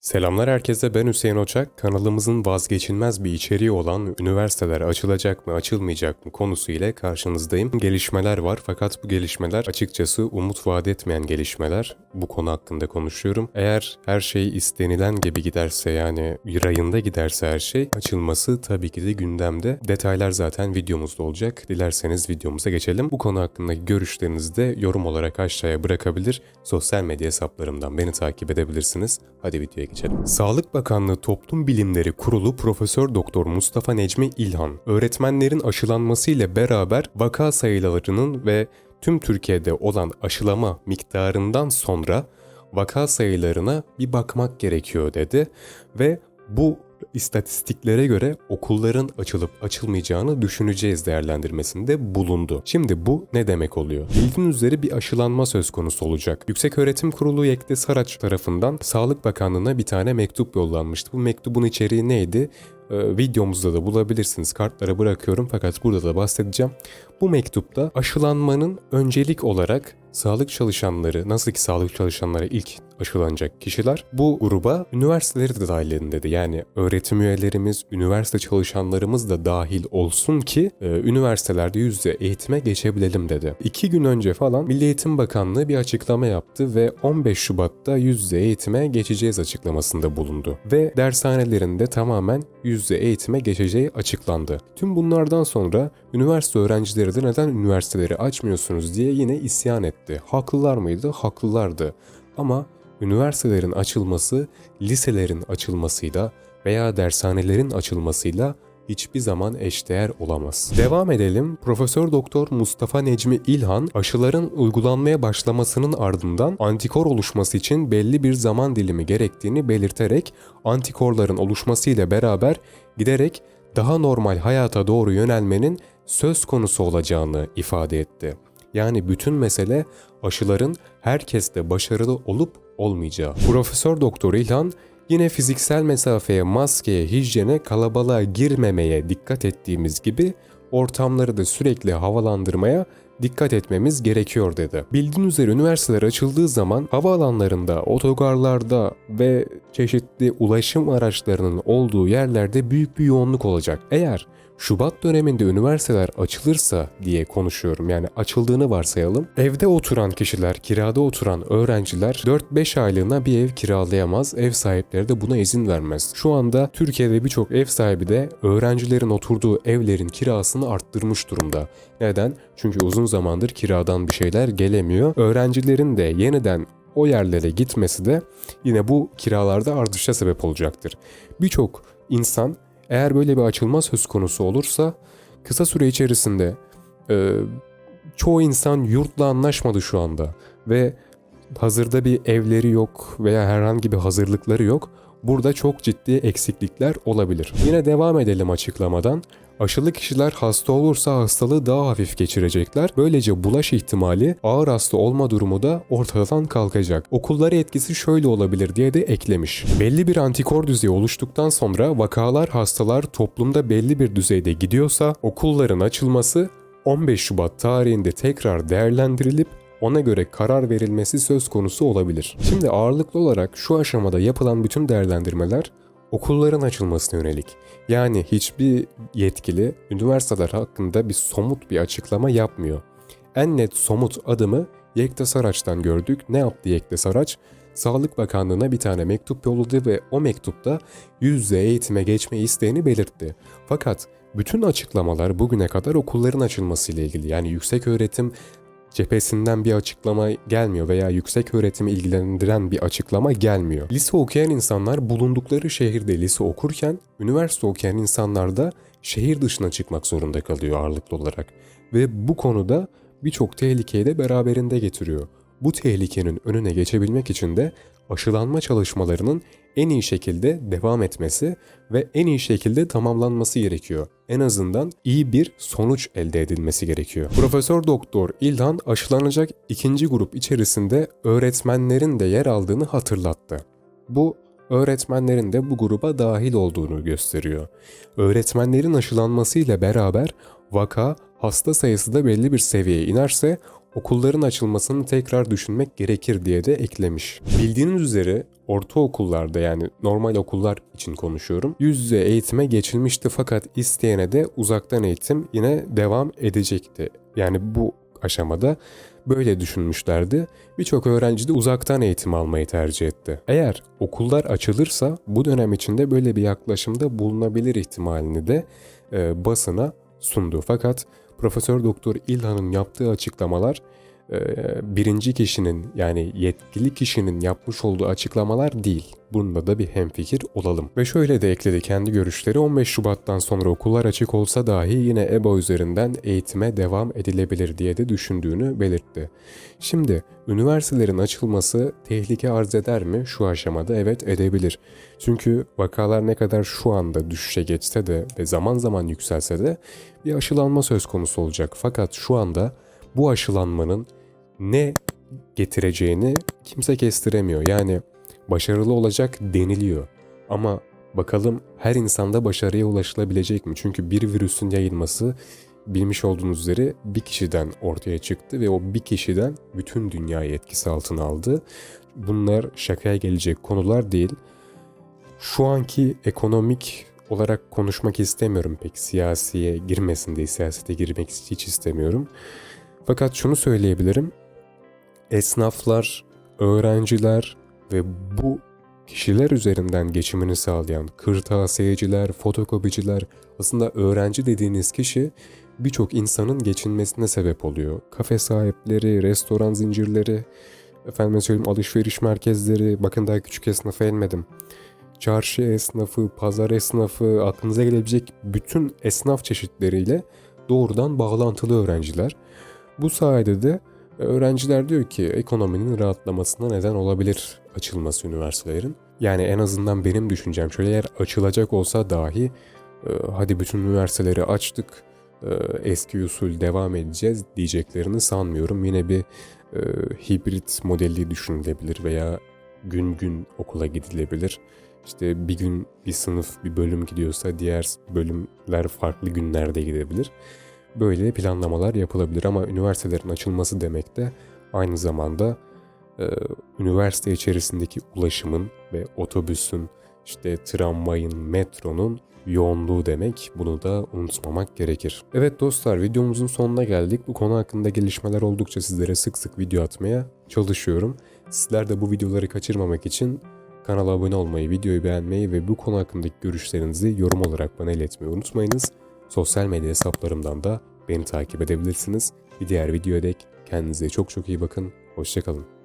Selamlar herkese ben Hüseyin Oçak. Kanalımızın vazgeçilmez bir içeriği olan üniversiteler açılacak mı açılmayacak mı konusu ile karşınızdayım. Gelişmeler var fakat bu gelişmeler açıkçası umut vaat etmeyen gelişmeler. Bu konu hakkında konuşuyorum. Eğer her şey istenilen gibi giderse yani rayında giderse her şey açılması tabii ki de gündemde. Detaylar zaten videomuzda olacak. Dilerseniz videomuza geçelim. Bu konu hakkındaki görüşlerinizi de yorum olarak aşağıya bırakabilir. Sosyal medya hesaplarımdan beni takip edebilirsiniz. Hadi videoya geçelim. Sağlık Bakanlığı Toplum Bilimleri Kurulu Profesör Doktor Mustafa Necmi İlhan, öğretmenlerin aşılanması ile beraber vaka sayılarının ve tüm Türkiye'de olan aşılama miktarından sonra vaka sayılarına bir bakmak gerekiyor dedi ve bu istatistiklere göre okulların açılıp açılmayacağını düşüneceğiz değerlendirmesinde bulundu. Şimdi bu ne demek oluyor? Bildiğiniz üzere bir aşılanma söz konusu olacak. Yükseköğretim Kurulu Yekte Saraç tarafından Sağlık Bakanlığı'na bir tane mektup yollanmıştı. Bu mektubun içeriği neydi? Ee, videomuzda da bulabilirsiniz. Kartlara bırakıyorum fakat burada da bahsedeceğim. Bu mektupta aşılanmanın öncelik olarak sağlık çalışanları, nasıl ki sağlık çalışanları ilk aşılanacak kişiler bu gruba üniversiteleri de dahil edin dedi. Yani öğretim üyelerimiz, üniversite çalışanlarımız da dahil olsun ki e, üniversitelerde yüzde eğitime geçebilelim dedi. İki gün önce falan Milli Eğitim Bakanlığı bir açıklama yaptı ve 15 Şubat'ta yüzde eğitime geçeceğiz açıklamasında bulundu. Ve dershanelerinde tamamen yüzde eğitime geçeceği açıklandı. Tüm bunlardan sonra üniversite öğrencileri de neden üniversiteleri açmıyorsunuz diye yine isyan etti. Haklılar mıydı? Haklılardı. Ama üniversitelerin açılması liselerin açılmasıyla veya dershanelerin açılmasıyla hiçbir zaman eşdeğer olamaz. Devam edelim. Profesör Doktor Mustafa Necmi İlhan aşıların uygulanmaya başlamasının ardından antikor oluşması için belli bir zaman dilimi gerektiğini belirterek antikorların oluşmasıyla beraber giderek daha normal hayata doğru yönelmenin söz konusu olacağını ifade etti. Yani bütün mesele aşıların herkeste başarılı olup olmayacağı. Profesör Doktor İlhan yine fiziksel mesafeye, maskeye, hijyene, kalabalığa girmemeye dikkat ettiğimiz gibi ortamları da sürekli havalandırmaya dikkat etmemiz gerekiyor dedi. Bildiğiniz üzere üniversiteler açıldığı zaman havaalanlarında, otogarlarda ve çeşitli ulaşım araçlarının olduğu yerlerde büyük bir yoğunluk olacak. Eğer Şubat döneminde üniversiteler açılırsa diye konuşuyorum yani açıldığını varsayalım. Evde oturan kişiler, kirada oturan öğrenciler 4-5 aylığına bir ev kiralayamaz. Ev sahipleri de buna izin vermez. Şu anda Türkiye'de birçok ev sahibi de öğrencilerin oturduğu evlerin kirasını arttırmış durumda. Neden? Çünkü uzun zamandır kiradan bir şeyler gelemiyor. Öğrencilerin de yeniden o yerlere gitmesi de yine bu kiralarda artışa sebep olacaktır. Birçok insan eğer böyle bir açılma söz konusu olursa kısa süre içerisinde e, çoğu insan yurtla anlaşmadı şu anda ve hazırda bir evleri yok veya herhangi bir hazırlıkları yok. Burada çok ciddi eksiklikler olabilir. Yine devam edelim açıklamadan. Aşılı kişiler hasta olursa hastalığı daha hafif geçirecekler. Böylece bulaş ihtimali ağır hasta olma durumu da ortadan kalkacak. Okullara etkisi şöyle olabilir diye de eklemiş. Belli bir antikor düzeyi oluştuktan sonra vakalar hastalar toplumda belli bir düzeyde gidiyorsa okulların açılması 15 Şubat tarihinde tekrar değerlendirilip ona göre karar verilmesi söz konusu olabilir. Şimdi ağırlıklı olarak şu aşamada yapılan bütün değerlendirmeler okulların açılmasına yönelik. Yani hiçbir yetkili üniversiteler hakkında bir somut bir açıklama yapmıyor. En net somut adımı Yekta Saraç'tan gördük. Ne yaptı Yekta Saraç? Sağlık Bakanlığı'na bir tane mektup yolladı ve o mektupta yüz yüze eğitime geçme isteğini belirtti. Fakat bütün açıklamalar bugüne kadar okulların açılması ile ilgili. Yani yüksek öğretim cephesinden bir açıklama gelmiyor veya yüksek öğretimi ilgilendiren bir açıklama gelmiyor. Lise okuyan insanlar bulundukları şehirde lise okurken üniversite okuyan insanlar da şehir dışına çıkmak zorunda kalıyor ağırlıklı olarak. Ve bu konuda birçok tehlikeyi de beraberinde getiriyor. Bu tehlikenin önüne geçebilmek için de aşılanma çalışmalarının en iyi şekilde devam etmesi ve en iyi şekilde tamamlanması gerekiyor. En azından iyi bir sonuç elde edilmesi gerekiyor. Profesör Doktor İlhan aşılanacak ikinci grup içerisinde öğretmenlerin de yer aldığını hatırlattı. Bu öğretmenlerin de bu gruba dahil olduğunu gösteriyor. Öğretmenlerin aşılanmasıyla beraber vaka hasta sayısı da belli bir seviyeye inerse okulların açılmasını tekrar düşünmek gerekir diye de eklemiş. Bildiğiniz üzere ortaokullarda yani normal okullar için konuşuyorum. Yüz yüze eğitime geçilmişti fakat isteyene de uzaktan eğitim yine devam edecekti. Yani bu aşamada böyle düşünmüşlerdi. Birçok öğrenci de uzaktan eğitim almayı tercih etti. Eğer okullar açılırsa bu dönem içinde böyle bir yaklaşımda bulunabilir ihtimalini de e, basına sundu. Fakat Profesör Doktor İlhan'ın yaptığı açıklamalar birinci kişinin yani yetkili kişinin yapmış olduğu açıklamalar değil. Bunda da bir hemfikir olalım. Ve şöyle de ekledi kendi görüşleri 15 Şubat'tan sonra okullar açık olsa dahi yine EBA üzerinden eğitime devam edilebilir diye de düşündüğünü belirtti. Şimdi üniversitelerin açılması tehlike arz eder mi? Şu aşamada evet edebilir. Çünkü vakalar ne kadar şu anda düşüşe geçse de ve zaman zaman yükselse de bir aşılanma söz konusu olacak. Fakat şu anda bu aşılanmanın ne getireceğini kimse kestiremiyor. Yani başarılı olacak deniliyor. Ama bakalım her insanda başarıya ulaşılabilecek mi? Çünkü bir virüsün yayılması bilmiş olduğunuz üzere bir kişiden ortaya çıktı ve o bir kişiden bütün dünyayı etkisi altına aldı. Bunlar şakaya gelecek konular değil. Şu anki ekonomik olarak konuşmak istemiyorum pek siyasiye girmesin diye siyasete girmek hiç istemiyorum. Fakat şunu söyleyebilirim. Esnaflar, öğrenciler ve bu kişiler üzerinden geçimini sağlayan kırtasiyeciler, fotokopiciler aslında öğrenci dediğiniz kişi birçok insanın geçinmesine sebep oluyor. Kafe sahipleri, restoran zincirleri, efendim söyleyeyim alışveriş merkezleri, bakın daha küçük esnafa elmedim. Çarşı esnafı, pazar esnafı, aklınıza gelebilecek bütün esnaf çeşitleriyle doğrudan bağlantılı öğrenciler. Bu sayede de öğrenciler diyor ki ekonominin rahatlamasına neden olabilir açılması üniversitelerin. Yani en azından benim düşüncem şöyle eğer açılacak olsa dahi e, hadi bütün üniversiteleri açtık e, eski usul devam edeceğiz diyeceklerini sanmıyorum. Yine bir e, hibrit modeli düşünülebilir veya gün gün okula gidilebilir. İşte bir gün bir sınıf bir bölüm gidiyorsa diğer bölümler farklı günlerde gidebilir. Böyle planlamalar yapılabilir ama üniversitelerin açılması demek de aynı zamanda e, üniversite içerisindeki ulaşımın ve otobüsün, işte tramvayın, metronun yoğunluğu demek. Bunu da unutmamak gerekir. Evet dostlar videomuzun sonuna geldik. Bu konu hakkında gelişmeler oldukça sizlere sık sık video atmaya çalışıyorum. Sizler de bu videoları kaçırmamak için kanala abone olmayı, videoyu beğenmeyi ve bu konu hakkındaki görüşlerinizi yorum olarak bana iletmeyi unutmayınız. Sosyal medya hesaplarımdan da beni takip edebilirsiniz. Bir diğer videoya dek kendinize çok çok iyi bakın. Hoşçakalın.